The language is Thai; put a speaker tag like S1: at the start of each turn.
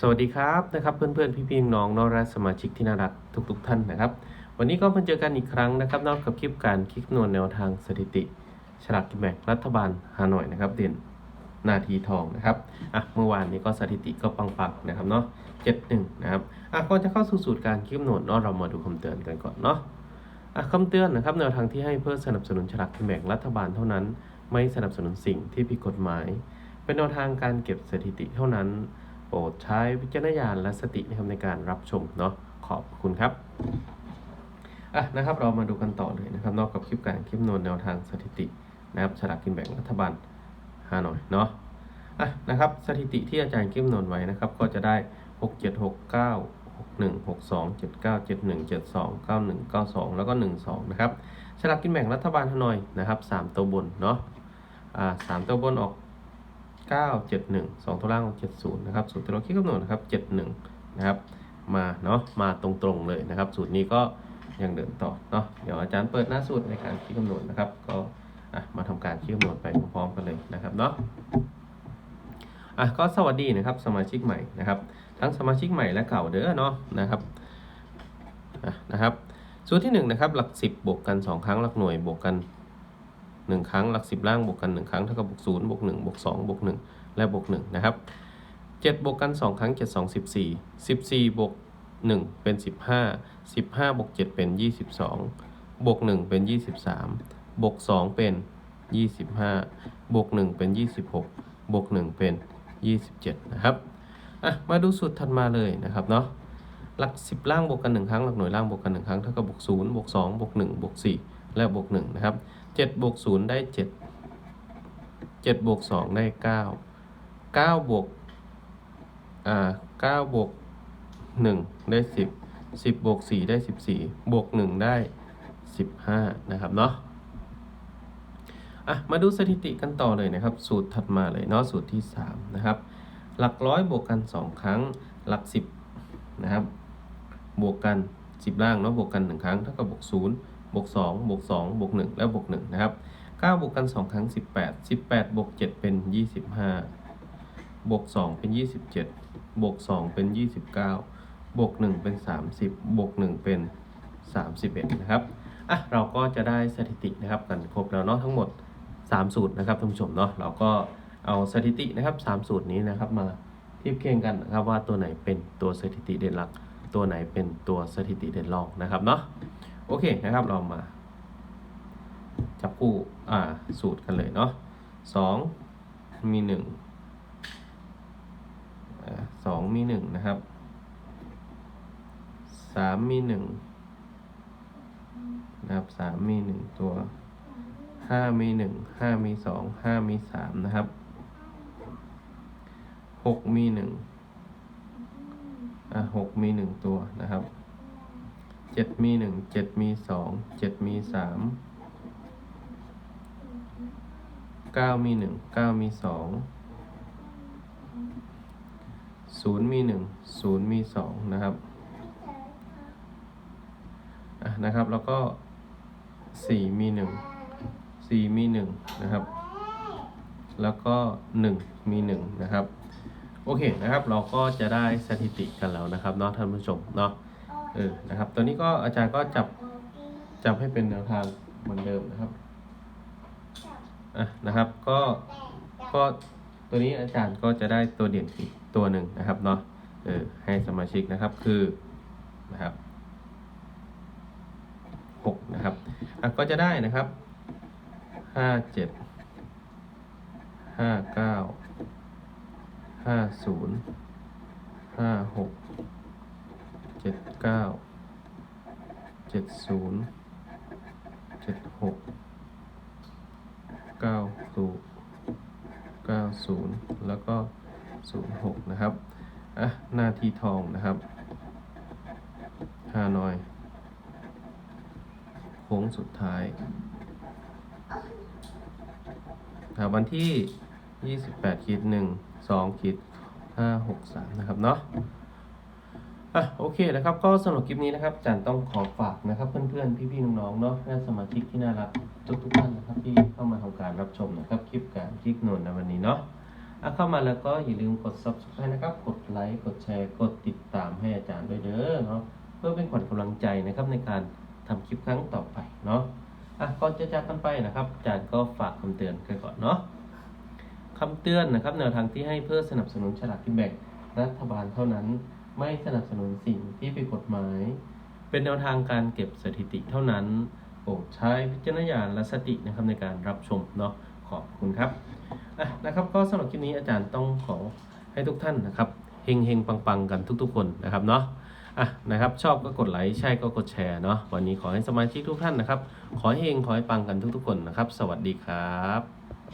S1: สวัสดีครับนะครับเพื่อนๆพี่ๆน้องๆน้องและสมาชิกที่น่ารักทุกๆท่านนะครับ วันนี้ก็มาเจอกันอีกครั้งนะครับนอกกับคลิปการคลิกนวลแนวทางสถิติฉลากกินแบ่งรัฐบาลฮานอยนะครับ เด่นนาทีทองนะครับอะเมื่อวานนี้ก็สถิติก็ปังๆนะครับเนาะเจ็ดหนึ่งนะครับอะก่อนจะเข้าสู่สูตรการคลิกนวลเนาะเรามาดูคำเตือนกันก่อนเนาะอะคำเตือนนะครับแนวทางที่ให้เพื่อสนับสนุนฉลากกินแบ่งรัฐบาลเท่านั้น ไม่สนับสนุนสิ่งที่ผิดกฎหมาย เป็นแนวทางการเก็บสถิติเท่านั้น รดใช้วิจารณญาณและสตินะครับในการรับชมเนาะขอบคุณครับอะนะครับเรามาดูกันต่อเลยนะครับ นอกกับคลิปการคลิปนวลแนวทางสถิตินะครับฉลากกินแบ่งรัฐบาลฮานอยเนาะอะนะครับสถิติที่อาจารย์คลิปนวลไว้นะครับ ก็จะได้ 6 7 6 9 6 1 6 2 7 9 7 1 7 2 9 1 9 2 แล้วก็ 1 2 นะครับฉลากกินแบ่งรัฐบาลฮานอยนะครับ 3 ตัวบนเนาะอ่าสามตัวบนออก 9 7 1 2ตัวล่าง 70 นะครับ สูตรที่เราคิดกำหนดนะครับ 71 นะครับ มาเนาะ มาตรงๆเลยนะครับ สูตรนี้ก็ยังเดินต่อเนาะ เดี๋ยวอาจารย์เปิดหน้าสูตรในการคิดกำหนดนะครับ ก็มาทำการคิดกำหนดไปพร้อมๆกันเลยนะครับเนาะ อะก็สวัสดีนะครับสมาชิกใหม่นะครับ ทั้งสมาชิกใหม่และเก่าเด้อเนาะนะครับ อะนะครับ สูตรที่หนึ่งนะครับหลักสิบบวกกันสองครั้งหลักหน่วยบวกกัน หนึ่งครั้งหลักสิบล่างบวกกันหนึ่งครั้งเท่ากับบวกศูนย์บวกหนึ่งบวกสองบวกหนึ่งและบวกหนึ่งนะครับเจ็ดบวกกันสองครั้งเจ็ดสองสิบสี่สิบสี่บวกหนึ่งเป็นสิบห้าสิบห้าบวกเจ็ดเป็นยี่สิบสองบวกหนึ่งเป็นยี่สิบสามบวกสองเป็นยี่สิบห้าบวกหนึ่งเป็นยี่สิบหกบวกหนึ่งเป็นยี่สิบเจ็ดนะครับอะมาดูสูตรถัดมาเลยนะครับเนาะหลักสิบล่างบวกกันหนึ่งครั้ง หลักหน่วยล่างบวกกันหนึ่งครั้ง เท่ากับบวกศูนย์บวกสองบวกหนึ่งบวกสี่ และบวกหนึ่งนะครับเจ็ดบวกศูนย์ได้เจ็ดเจ็ดบวกสองได้เก้าเก้าบวกอ่าเก้าบวกหนึ่งได้สิบสิบบวกสี่ได้สิบสี่บวกหนึ่งได้สิบห้านะครับเนาะอะมาดูสถิติกันต่อเลยนะครับ สูตรถัดมาเลยเนาะสูตรที่สามนะครับ หลักร้อยบวกกันสองครั้งหลักสิบนะครับ บวกกัน 10 ล่างเนาะบวกกัน 1 ครั้งเท่ากับบวก0 บวก2บวก2บวก1และบวก1นะครับ9บวกกัน2ครั้ง 18 18บวก7เป็น 25บวก2เป็น 27บวก2เป็น 29บวก1เป็น 30บวก1เป็น 31นะครับอะเราก็จะได้สถิตินะครับกันครบแล้วเนาะทั้งหมด 3 สูตรนะครับท่านผู้ชมเนาะเราก็เอาสถิตินะครับ 3 สูตรนี้นะครับมาเทียบเคียงกันนะครับว่าตัวไหนเป็นตัวสถิติเด่นหลัก ตัวไหนเป็นตัวสถิติเด่นรองนะครับเนาะ โอเคนะครับ เรามา จับคู่อ่าสูตรกันเลยเนาะสองมีหนึ่งสองมีหนึ่งนะครับสามมีหนึ่งนะครับสามมีหนึ่งตัวห้ามีหนึ่งห้ามีสองห้ามีสามนะครับหกมีหนึ่งอะหกมีหนึ่งตัวนะครับ เจ็ดมีหนึ่งเจ็ดมีสองเจ็ดมีสามเก้ามีหนึ่งเก้ามีสองศูนย์มีหนึ่งศูนย์มีสองนะครับะนะครับแล้วก็สี่มีหนึ่งสี่มีหนึ่งนะครับ แล้วก็หนึ่งมีหนึ่งนะครับ โอเคนะครับ เราก็จะได้สถิติกันแล้วนะครับเนาะท่านผู้ชมเนาะ เออนะครับ ตัวนี้ก็อาจารย์ก็จับจับให้เป็นแนวทางเหมือนเดิมนะครับอะนะครับ ก็ก็ตัวนี้อาจารย์ก็จะได้ตัวเด่นอีกตัวหนึ่งนะครับเนาะเออให้สมาชิกนะครับคือนะครับหกนะครับอะก็จะได้นะครับห้าเจ็ดห้าเก้าห้าศูนย์ห้าหกเจ็ดเก้าเจ็ดศูนย์เจ็ดหกเก้าศูนย์เก้าศูนย์แล้วก็ศูนย์หกนะครับ อะ หน้าที่ทองนะครับฮานอยโค้งสุดท้ายวันที่ 28ขีด1 2ขีด5 6 3 นะครับเนาะ อะโอเคนะครับก็สำหรับคลิปนี้นะครับอาจารย์ต้องขอฝากนะครับ เพื่อนๆพี่ๆน้องๆเนาะและสมาชิกที่น่ารักทุกๆท่านนะครับที่เข้ามาทำการรับชมนะครับคลิปการคลิกโนนในวันนี้เนาะอะเข้ามาแล้วก็อย่าลืมกด subscribe นะครับ กดไลค์กดแชร์กดติดตามให้อาจารย์ด้วยเด้อเนาะเพื่อเป็นขวัญกำลังใจนะครับในการทำคลิปครั้งต่อไปเนาะอะก่อนจะจากกันไปนะครับอาจารย์ก็ฝากคำเตือนกันก่อนเนาะคำเตือนนะครับแนวทางที่ให้เพื่อสนับสนุนฉลากกินแบ่งรัฐบาลเท่านั้น ไม่สนับสนุนสิ่งที่ผิดกฎหมาย เป็นแนวทางการเก็บสถิติเท่านั้นโปรดใช้วิจารณญาณและสตินะครับในการรับชมเนาะขอบคุณครับอะนะครับก็สำหรับคลิปนี้อาจารย์ต้องขอให้ทุกท่านนะครับเฮงเฮงปังปังๆกันทุก ๆ คนนะครับเนาะอะนะครับ ชอบก็กดไลค์ใช่ก็กดแชร์เนาะวันนี้ขอให้สมาชิกทุกท่านนะครับ ขอให้เฮงขอให้ปังกันทุก ๆ คนนะครับ สวัสดีครับ